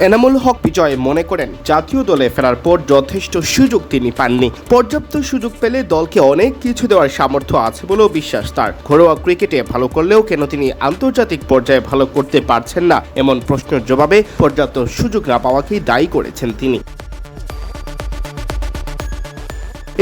এনামুল হক বিজয় মনে করেন জাতীয় দলে ফেরার পর যথেষ্ট সুযোগ তিনি পাননি। পর্যাপ্ত সুযোগ পেলে দলকে অনেক কিছু দেওয়ার সামর্থ্য আছে বলেও বিশ্বাস তার। ঘরোয়া ক্রিকেটে ভালো করলেও কেন তিনি আন্তর্জাতিক পর্যায়ে ভালো করতে পারছেন না, এমন প্রশ্নের জবাবে পর্যাপ্ত সুযোগ না পাওয়াকেই দায়ী করেছেন তিনি।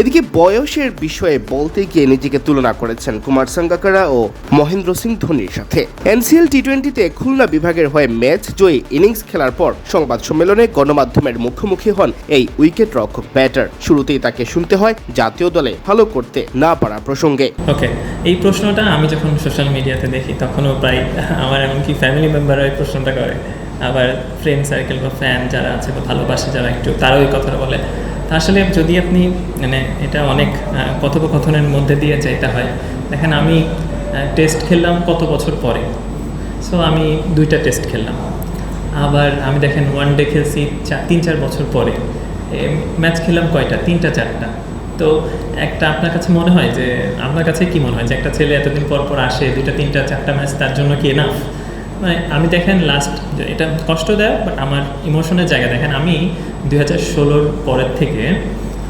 এদিকে বয়সের বিষয়ে বলতে গিয়ে নিজেকে তুলনা করেছেন কুমার সাঙ্গাকারা ও মহেন্দ্র সিং ধোনির সাথে। এনসিএল টি টোয়েন্টিতে খুলনা বিভাগের হয়ে ম্যাচ জয়ী ইনিংস খেলার পর সংবাদ সম্মেলনে গণমাধ্যমের মুখোমুখি হন এই উইকেট রক্ষক ব্যাটার। শুরুতেই তাকে শুনতে হয় জাতীয় দলে ভালো করতে না পারা প্রসঙ্গে। ওকে, এই প্রশ্নটা আমি যখন সোশ্যাল মিডিয়াতে দেখি, তখনও প্রায় আমার এমনকি ফ্যামিলি মেম্বাররা এই প্রশ্নটা করে। আবার ফ্রেন্ড সার্কেল বা ফ্যান যারা আছে বা ভালোবাসে যারা একটু, তারাও এই কথাটা বলে। আসলে যদি আপনি মানে এটা অনেক কথোপকথনের মধ্যে দিয়ে চাইতে হয়। দেখেন আমি টেস্ট খেললাম কত বছর পরে। সো আমি দুইটা টেস্ট খেললাম। আবার আমি দেখেন ওয়ান ডে খেলছি চার তিন, চার বছর পরে। ম্যাচ খেললাম কয়টা? তিনটা, চারটা। তো একটা আপনার কাছে মনে হয় যে, আপনার কাছে কি মনে হয় যে একটা ছেলে এতদিন পর পর আসে, দুইটা, তিনটা, চারটা ম্যাচ তার জন্য কি এনাফ মানে আমি দেখেন লাস্ট এটা কষ্ট দেয় বাট আমার ইমোশনের জায়গা দেখেন আমি দুই হাজার ষোলোর পরের থেকে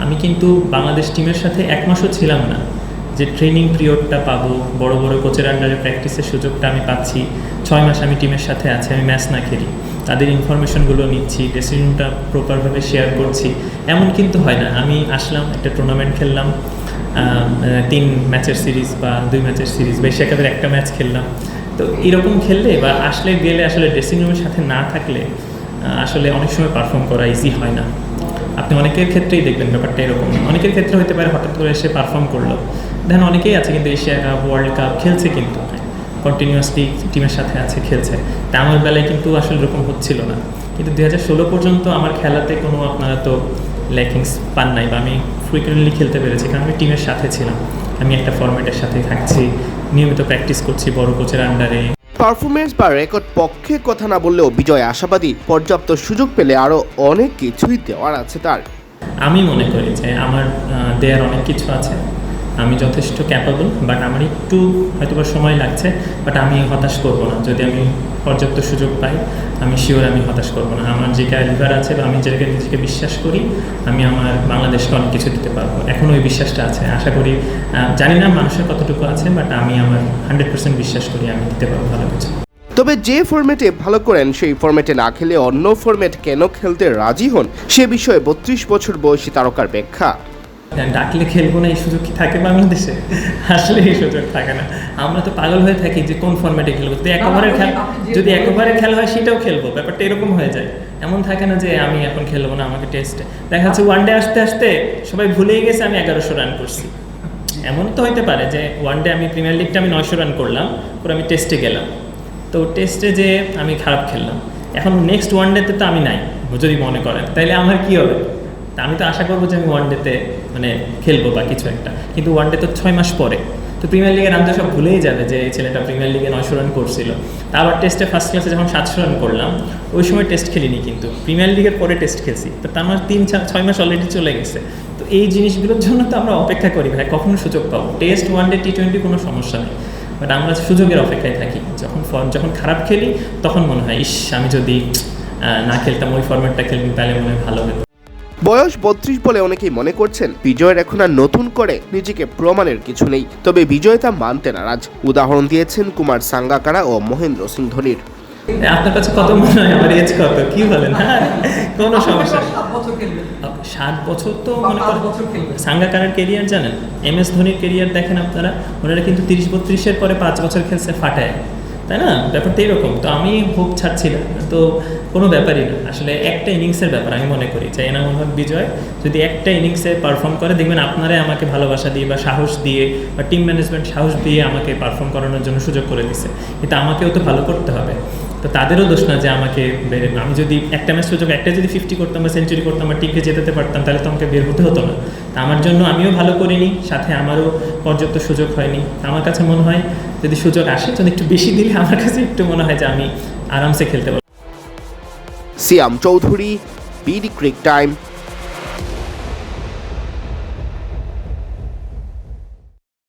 আমি কিন্তু বাংলাদেশ টিমের সাথে এক মাসও ছিলাম না। যে ট্রেনিং পিরিয়ডটা পাবো, বড় বড় কোচের আন্ডারে প্র্যাকটিসের সুযোগটা আমি পাচ্ছি, ছয় মাস আমি টিমের সাথে আছি, আমি ম্যাচ না খেলি। তাদের ইনফরমেশনগুলো নিচ্ছি ডেসিশনটা প্রপারভাবে শেয়ার করছি। এমন কিন্তু হয় না, আমি আসলাম, একটা টুর্নামেন্ট খেললাম তিন ম্যাচের সিরিজ বা দুই ম্যাচের সিরিজ বেশি একাদের একটা ম্যাচ খেললাম। তো এরকম খেললে বা আসলে গেলে আসলে ড্রেসিং রুমের সাথে না থাকলে আসলে অনেক সময় পারফর্ম করা ইজি হয় না। আপনি অনেকের ক্ষেত্রেই দেখবেন ব্যাপারটা এরকম। অনেকের ক্ষেত্রে হতে পারে হঠাৎ করে এসে পারফর্ম করল। দেখেন অনেকেই আছে কিন্তু এশিয়া কাপ ওয়ার্ল্ড কাপ খেলছে কিন্তু। কন্টিনিউয়াসলি টিমের সাথে আছে, খেলছে। তা আমার বেলায় কিন্তু আসলে এরকম হচ্ছিল না। কিন্তু দুই হাজার ষোলো পর্যন্ত আমার খেলাতে কোনো আপনারা তো ল্যাকিংস পান নাই বা আমি ফ্রিকুয়েন্টলি খেলতে পেরেছি, কারণ আমি টিমের সাথে ছিলাম। আমি একটা ফর্মেটের সাথে থাকছি। নিয়মিত প্র্যাকটিস করছি বড় কোচের আন্ডারে পারফরমেন্স বা রেকর্ড পক্ষে কথা না বললেও বিজয় আশাবাদী পর্যাপ্ত সুযোগ পেলে আরও অনেক কিছুই দেওয়ার আছে তার। আমি মনে করি যে আমার দেয়ার অনেক কিছু আছে। আমি যথেষ্ট ক্যাপাবল বাট আমার একটু হয়তো বা সময় লাগছে বাট আমি হতাশ করব না। যদি আমি পর্যাপ্ত সুযোগ পাই, আমি শিওর আমি হতাশ করব না। আমার যে ক্যালিভার আছে বা আমি যেটাকে নিজেকে বিশ্বাস করি, আমি আমার বাংলাদেশকে অনেক কিছু দিতে পারব। এখনও ওই বিশ্বাসটা আছে। আশা করি জানি না মানুষের কতটুকু আছে বাট আমি আমার হান্ড্রেড পার্সেন্ট বিশ্বাস করি আমি দিতে পারব ভালো কিছু। তবে যে ফরম্যাটে ভালো করেন, সেই ফরম্যাটে না খেলে অন্য ফরম্যাট কেন খেলতে রাজি হন, সে বিষয়ে বত্রিশ বছর বয়সী তারকার ব্যাখ্যা। ডাকলে খেলব না এই সুযোগ কি থাকে বাংলাদেশে? আসলে এই সুযোগ থাকে না। আমরা তো পাগল হয়ে থাকি যে কোন ফরম্যাটে খেলব। যদি এক ওভারের খেলা যদি এক ওভারের খেলা হয় সেটাও খেলব। ব্যাপারটা এরকম হয়ে যায়। এমন থাকে না যে আমি এখন খেলব না আমাকে টেস্টে দেখা যাচ্ছে ওয়ান ডে আসতে আসতে সবাই ভুলেই গেছে আমি এগারোশো রান করছি। এমন তো হতে পারে যে ওয়ান ডে আমি প্রিমিয়ার লিগটা আমি নয়শো রান করলাম পরে আমি টেস্টে গেলাম। তো টেস্টে যে আমি খারাপ খেললাম। এখন নেক্সট ওয়ান ডেতে তো আমি নাই যদি মনে করেন। তাইলে আমার কি হবে? তা আমি তো আশা করব যে আমি ওয়ান ডেতে মানে খেলব বা কিছু একটা। কিন্তু ওয়ান ডে তো ছয় মাস পরে। তো প্রিমিয়ার লিগের রান তো সব ভুলেই যাবে যে এই ছেলেটা প্রিমিয়ার লিগে নয়শো রান করছিল। তা আবার টেস্টে ফার্স্ট ক্লাসে যখন সাতশো রান করলাম, ওই সময় টেস্ট খেলিনি কিন্তু। প্রিমিয়ার লিগের পরে টেস্ট খেলছি। তো তার আমার তিন ছয় মাস অলরেডি চলে গেছে। তো এই জিনিসগুলোর জন্য তো আমরা অপেক্ষা করি ভাই, কখনো সুযোগ পাবো। Test one day T twenty কোনো সমস্যা নেই। বাট আমরা সুযোগের অপেক্ষায় থাকি। যখন ফর্ম যখন খারাপ খেলি, তখন মনে হয়, ইস, আমি যদি না খেলতাম, ওই ফর্ম্যাটটা খেলতাম, তাহলে মনে হয় ভালো হতো। বয়স বত্রিশ বলে অনেকেই মনে করছেন বিজয়ের এখন আর নতুন করে নিজেকে প্রমাণের কিছু নেই। তবে বিজয় তা মানতে নারাজ। উদাহরণ দিয়েছেন কুমার সাঙ্গাকারা ও মহেন্দ্র সিং ধোনির। আপনার কাছে কত মনে হয় আমার এজ কত? কি বলেন? হ্যাঁ কোনো সমস্যা। সাত বছর খেলবে সাত বছর তো মনে করেন খেলবে কেরিয়ার জানেন এম এস ধোনির কেরিয়ার দেখেন আপনারা ওনারা কিন্তু তিরিশ বত্রিশের পরে পাঁচ বছর খেলছে ফাটায়। তাই না? ব্যাপারটা এরকম। তো আমি হোপ ছাড়ছি না তো কোনো ব্যাপারই না। আসলে একটা ইনিংসের ব্যাপার আমি মনে করি। যে এনামুল হক বিজয়। যদি একটা ইনিংসে পারফর্ম করে, দেখবেন আপনারাই আমাকে ভালোবাসা দিয়ে বা সাহস দিয়ে বা টিম ম্যানেজমেন্ট সাহস দিয়ে আমাকে পারফর্ম করানোর জন্য সুযোগ করে দিচ্ছে কিন্তু আমাকেও তো ভালো করতে হবে। তো তাদেরও দোষ না যে আমাকে আমি যদি একটা ম্যাচ সুযোগ, একটা যদি ফিফটি করতাম বা সেঞ্চুরি করতাম বা টিমকে জেতাতে পারতাম, তাহলে তো আমাকে বের হতে হতো না। তা আমার জন্য আমিও ভালো করিনি। সাথে আমারও পর্যাপ্ত সুযোগ হয়নি। আমার কাছে মনে হয় যদি সুযোগ আসে, যদি একটু বেশি দিলে আমার কাছে একটু মনে হয় যে আমি আরামসে খেলতে পারব। Siyam Chowdhury, BD cric time.